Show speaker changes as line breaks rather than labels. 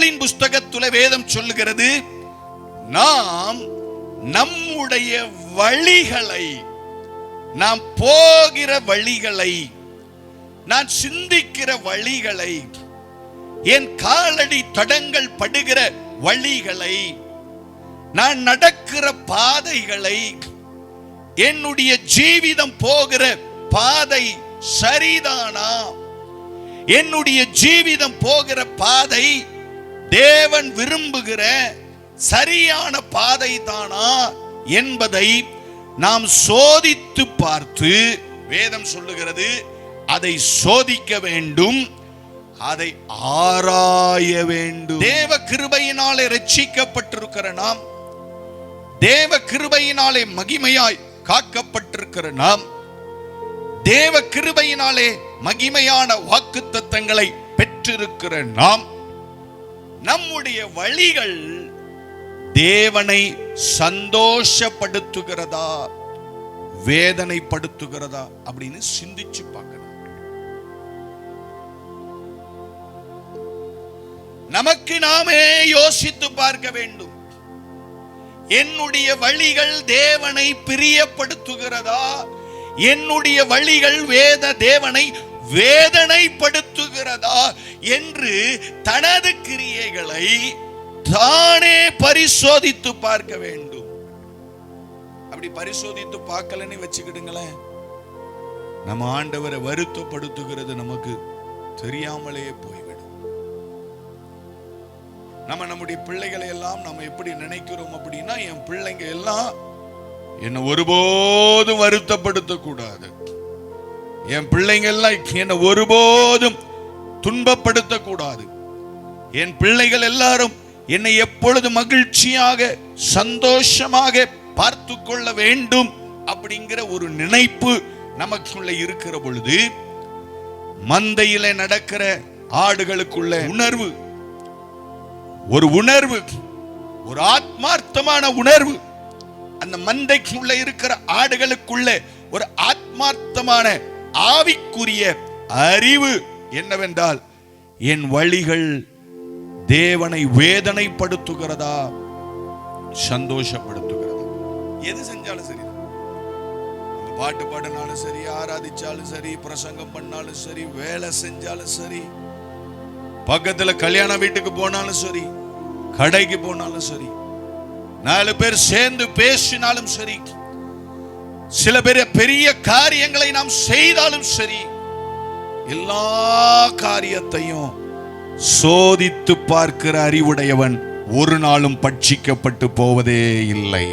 நீதிமொழிகளின் புஸ்தகத்துல வேதம் சொல்லுகிறது நாம் நம்முடைய வழிகளை நாம் போகிற வழிகளை நான் சிந்திக்கிற வழிகளை என் காலடி தடங்கள் படுகிற வழிகளை நான் நடக்கிற பாதைகளை என்னுடைய ஜீவிதம் போகிற பாதை சரிதானா? என்னுடைய ஜீவிதம் போகிற பாதை தேவன் விரும்புகிற சரியான பாதை தானா என்பதை நாம் சோதித்து பார்த்து வேதம் சொல்லுகிறது அதை சோதிக்க வேண்டும் அதை ஆராய வேண்டும். தேவ கிருபையினாலே ரட்சிக்கப்பட்டிருக்கிற நாம் தேவ கிருபையினாலே மகிமையாய் காக்கப்பட்டிருக்கிற நாம் தேவ கிருபையினாலே மகிமையான வாக்கு தத்தங்களை பெற்றிருக்கிற நாம் நம்முடைய வழிகள் தேவனை சந்தோஷப்படுத்துகிறதா வேதனைப்படுத்துகிறதா அப்படின்னு சிந்திச்சு பார்க்கணும். நமக்கு நாமே யோசித்து பார்க்க வேண்டும். என்னுடைய வழிகள் தேவனை பிரியப்படுத்துகிறதா என்னுடைய வழிகள் வேத தேவனை போகிறதா என்று தனது கிரியைகளை தானே பரிசோதித்து பார்க்க வேண்டும். அப்படி பரிசோதித்து பார்க்கலன்னு வச்சுக்கிடுங்களேன். நம்ம ஆண்டவரை வருத்தப்படுத்துகிறது நமக்கு தெரியாமலே போய்விடும். நம்ம நம்முடைய பிள்ளைகளை எல்லாம் நம்ம எப்படி நினைக்கிறோம் அப்படின்னா என் பிள்ளைங்க எல்லாம் என்னை ஒருபோதும் வருத்தப்படுத்த கூடாது என் பிள்ளைங்க எல்லாம் என்னை ஒருபோதும் துன்பப்படுத்த கூடாது என் பிள்ளைகள் எல்லாரும் என்னை எப்பொழுது மகிழ்ச்சியாக சந்தோஷமாக பார்த்து கொள்ள வேண்டும் அப்படிங்கிற ஒரு நினைப்பு நமக்குள்ள இருக்கிற பொழுது மந்தையில நடக்கிற ஆடுகளுக்குள்ள உணர்வு ஒரு உணர்வு ஒரு ஆத்மார்த்தமான உணர்வு அந்த மந்தைக்குள்ள இருக்கிற ஆடுகளுக்குள்ள ஒரு ஆத்மார்த்தமான ஆவிக்குரிய அறிவு என்னவென்றால் என் வழிகள் தேவனை வேதனைப்படுத்துகிறதா? சந்தோஷப்படுத்துகிறதா. எது செஞ்சாலும் சரி. பாட்டு பாடினாலும் சரி ஆராதிச்சாலும் சரி பிரசங்கம் பண்ணாலும் சரி வேலை செஞ்சாலும் சரி பக்கத்துல கல்யாண வீட்டுக்கு போனாலும் சரி கடைக்கு போனாலும் சரி நாலு பேர் சேர்ந்து பேசினாலும் சரி சில பேர் பெரிய காரியங்களை நாம் செய்தாலும் சரி எல்லா காரியத்தையும் சோதித்து பார்க்கிற அறிவுடையவன் ஒரு நாளும் பட்சிக்கப்பட்டு போவதே இல்லை.